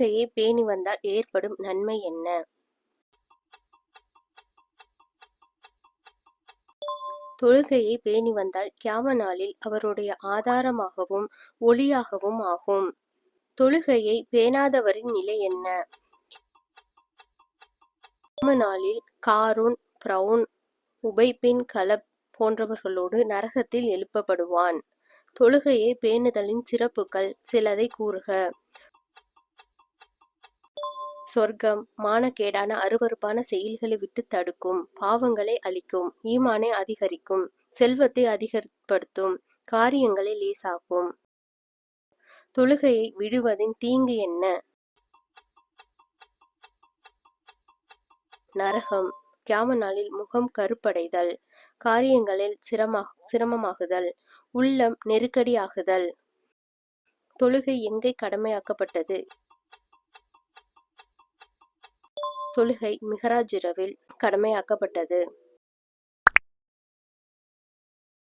தொழுகையை பேணி வந்தால் ஏற்படும் நன்மை என்ன? தொழுகையை பேணி வந்தால் கியாம நாளில் அவருடைய ஆதாரமாகவும் ஒளியாகவும் ஆகும். தொழுகையை பேணாதவரின் நிலை என்ன? கியாம நாளில் காரூன் பிரவுன் உபைபின் கலப் போன்றவர்களோடு நரகத்தில் எழுப்பப்படுவான். தொழுகையை பேணுதலின் சிறப்புகள் சிலதை கூறுக. சொர்க்கம் மானக்கேடான அருவருப்பான செயல்களை விட்டு தடுக்கும் பாவங்களை அழிக்கும் ஈமானை அதிகரிக்கும் செல்வத்தை அதிகப்படுத்தும் காரியங்களை லேசாக்கும். தொழுகையை விடுவதின் தீங்கு என்ன? நரகம். கியாம நாளில் முகம் கருப்படைதல். காரியங்களில் சிரம சிரமமாகுதல். உள்ளம் நெருக்கடியாகுதல். தொழுகை எங்கே கடமையாக்கப்பட்டது? தொழுகை மிகராஜ் இரவில் கடமையாக்கப்பட்டது.